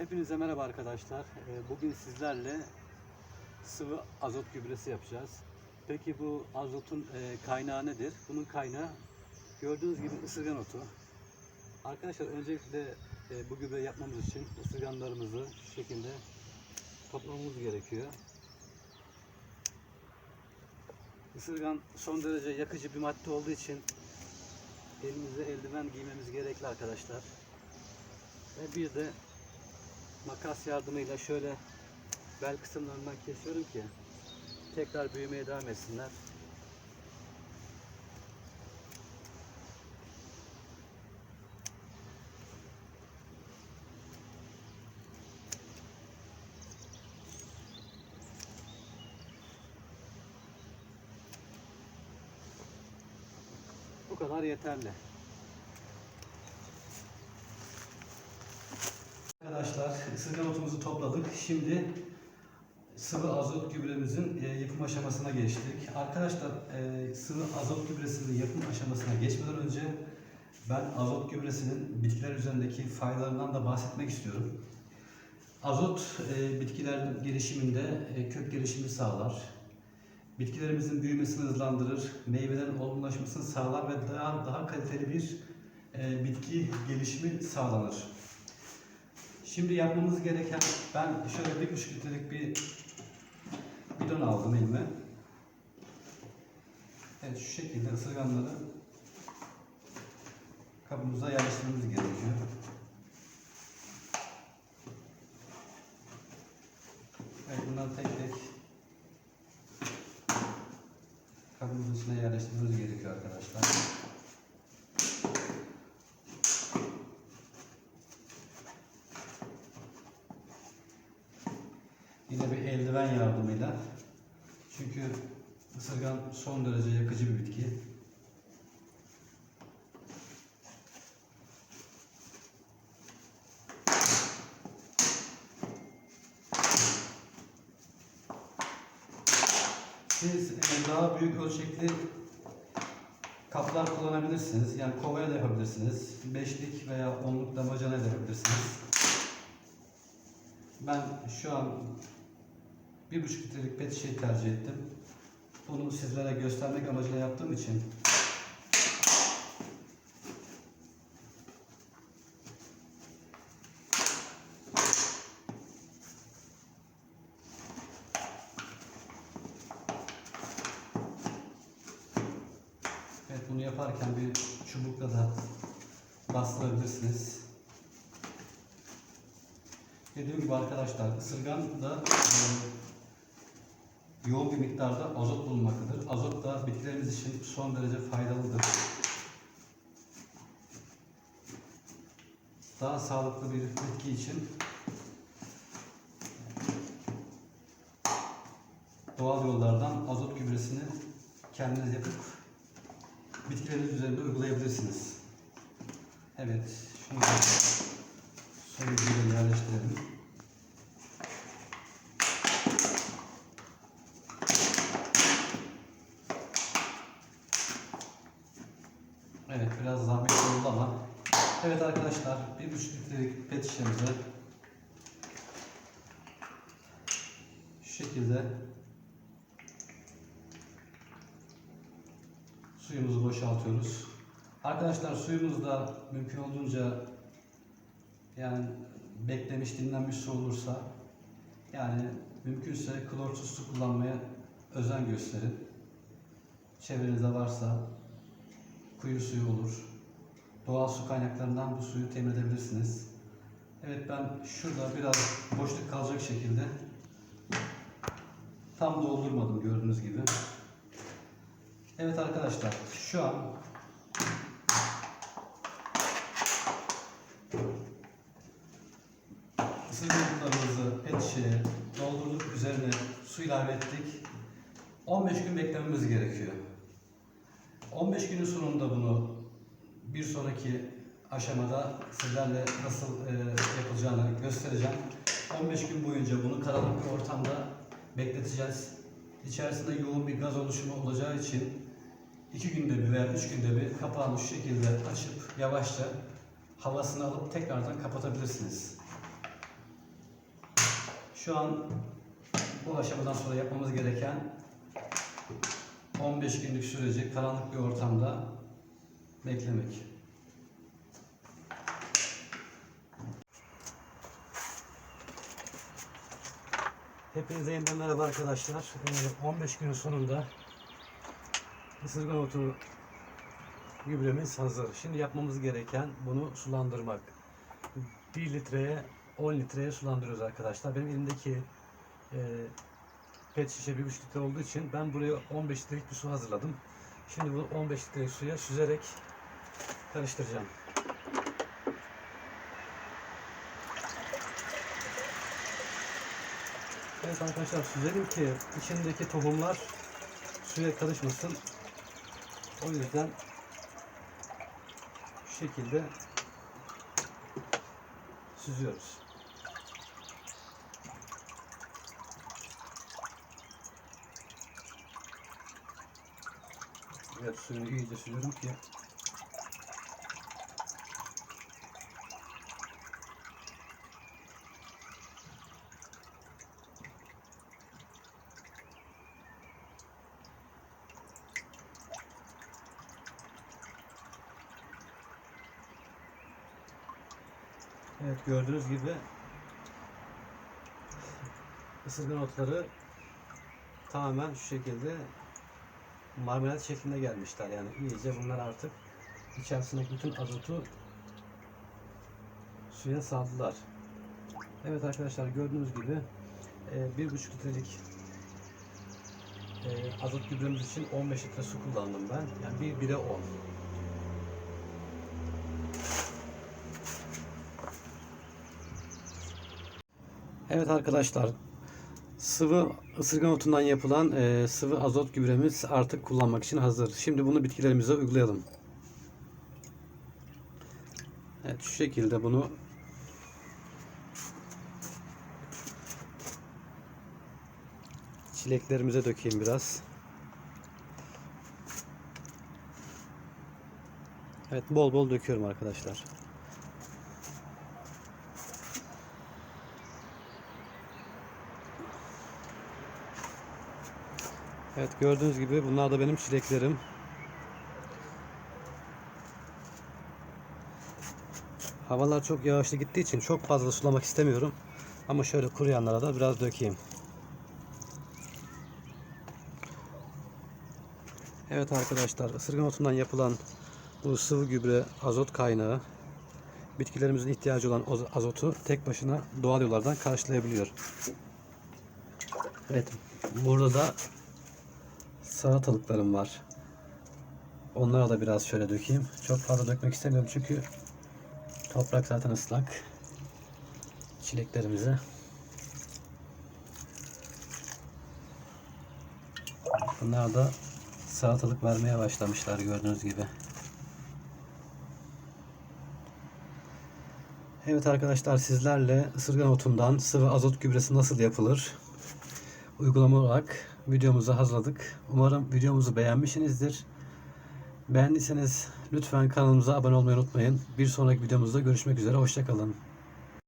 Hepinize merhaba arkadaşlar. Ee, Bugün sizlerle sıvı azot gübresi yapacağız. Peki bu azotun e, kaynağı nedir? Bunun kaynağı gördüğünüz gibi ısırgan otu. Arkadaşlar öncelikle e, bu gübre yapmamız için ısırganlarımızı şu şekilde toplamamız gerekiyor. Isırgan son derece yakıcı bir madde olduğu için elimize eldiven giymemiz gerekli arkadaşlar. Ve bir de makas yardımıyla şöyle bel kısımlarından kesiyorum ki tekrar büyümeye devam etsinler. Bu kadar yeterli. Arkadaşlar ısırgan otumuzu topladık. Şimdi sıvı azot gübremizin e, yapım aşamasına geçtik. Arkadaşlar e, sıvı azot gübresinin yapım aşamasına geçmeden önce ben azot gübresinin bitkiler üzerindeki faydalarından da bahsetmek istiyorum. Azot e, bitkilerin gelişiminde e, kök gelişimi sağlar. Bitkilerimizin büyümesini hızlandırır, meyvelerin olgunlaşmasını sağlar ve daha daha kaliteli bir bitki gelişimi sağlanır. Şimdi yapmamız gereken, ben şöyle bir buçuk litrelik bir bidon aldım elime. Evet şu şekilde ısırganları kabımıza yerleştirmemiz gerekiyor. Evet bunları tek tek kabımızın içine yerleştirmemiz gerekiyor arkadaşlar. Yine bir eldiven yardımıyla. Çünkü ısırgan son derece yakıcı bir bitki. Siz daha büyük ölçekli kaplar kullanabilirsiniz. Yani kovaya da yapabilirsiniz. Beşlik veya onluk damacana da yapabilirsiniz. Ben şu an bir buçuk litrelik pet şişeyi tercih ettim. Bunu sizlere göstermek amacıyla yaptığım için Evet bunu yaparken bir çubukla da bastırabilirsiniz. Dediğim gibi arkadaşlar ısırgan da yoğun bir miktarda azot bulunmaktadır. Azot da bitkilerimiz için son derece faydalıdır. Daha sağlıklı bir bitki için doğal yollardan azot gübresini kendiniz yapıp bitkileriniz üzerinde uygulayabilirsiniz. Evet, şunu da sonucuyla yerleştirelim. Evet, biraz zahmetli oldu ama Evet arkadaşlar, bir buçuk litrelik pet şişemize şu şekilde suyumuzu boşaltıyoruz. Arkadaşlar suyumuz da mümkün olduğunca yani beklemiş dinlenmiş su olursa yani mümkünse klorsuz su kullanmaya özen gösterin. Çevrenizde varsa kuyu suyu olur. Doğal su kaynaklarından bu suyu temin edebilirsiniz. Evet ben şurada biraz boşluk kalacak şekilde tam doldurmadım gördüğünüz gibi. Evet arkadaşlar şu an ısırganlarımızı pet şişeye doldurduk üzerine su ilave ettik. 15 gün beklememiz gerekiyor. 15 günün sonunda bunu bir sonraki aşamada sizlerle nasıl e, yapılacağını göstereceğim. 15 gün boyunca bunu karanlık bir ortamda bekleteceğiz. İçerisinde yoğun bir gaz oluşumu olacağı için iki günde bir veya üç günde bir kapağını şu şekilde açıp yavaşça havasını alıp tekrardan kapatabilirsiniz. Şu an bu aşamadan sonra yapmamız gereken 15 günlük süreci karanlık bir ortamda beklemek. Hepinize yeniden merhaba arkadaşlar. Ee, 15 günün sonunda ısırgan otu gübremiz hazır. Şimdi yapmamız gereken bunu sulandırmak. 1 litreye 10 litreye sulandırıyoruz arkadaşlar. Benim elimdeki e, pet şişe 1,5 litre olduğu için ben buraya 15 litrelik bir su hazırladım. Şimdi bu 15 litre suya süzerek karıştıracağım. Evet arkadaşlar süzelim ki içindeki tohumlar suya karışmasın. O yüzden şu şekilde süzüyoruz. Evet suyunu iyice süzüyorum ki Evet gördüğünüz gibi ısırgan otları tamamen şu şekilde marmelat şeklinde gelmişler. Yani iyice bunlar artık içerisindeki bütün azotu suya saldılar. Evet arkadaşlar gördüğünüz gibi e, bir buçuk litrelik e, azot gübremiz için 15 litre su kullandım ben. Yani bir bire 10. Evet arkadaşlar sıvı ısırgan otundan yapılan e, sıvı azot gübremiz artık kullanmak için hazır. Şimdi bunu bitkilerimize uygulayalım. Evet şu şekilde bunu çileklerimize dökeyim biraz. Evet bol bol döküyorum arkadaşlar. Evet gördüğünüz gibi bunlar da benim çileklerim. Havalar çok yağışlı gittiği için çok fazla sulamak istemiyorum. Ama şöyle kuruyanlara da biraz dökeyim. Evet arkadaşlar ısırgan otundan yapılan bu sıvı gübre azot kaynağı bitkilerimizin ihtiyacı olan azotu tek başına doğal yollardan karşılayabiliyor. Evet burada da salatalıklarım var. Onlara da biraz şöyle dökeyim. Çok fazla dökmek istemiyorum çünkü toprak zaten ıslak. Çileklerimize. Bunlar da salatalık vermeye başlamışlar gördüğünüz gibi. Evet arkadaşlar sizlerle ısırgan otundan sıvı azot gübresi nasıl yapılır? Uygulama olarak videomuzu hazırladık. Umarım videomuzu beğenmişsinizdir. Beğendiyseniz lütfen kanalımıza abone olmayı unutmayın. Bir sonraki videomuzda görüşmek üzere. Hoşçakalın.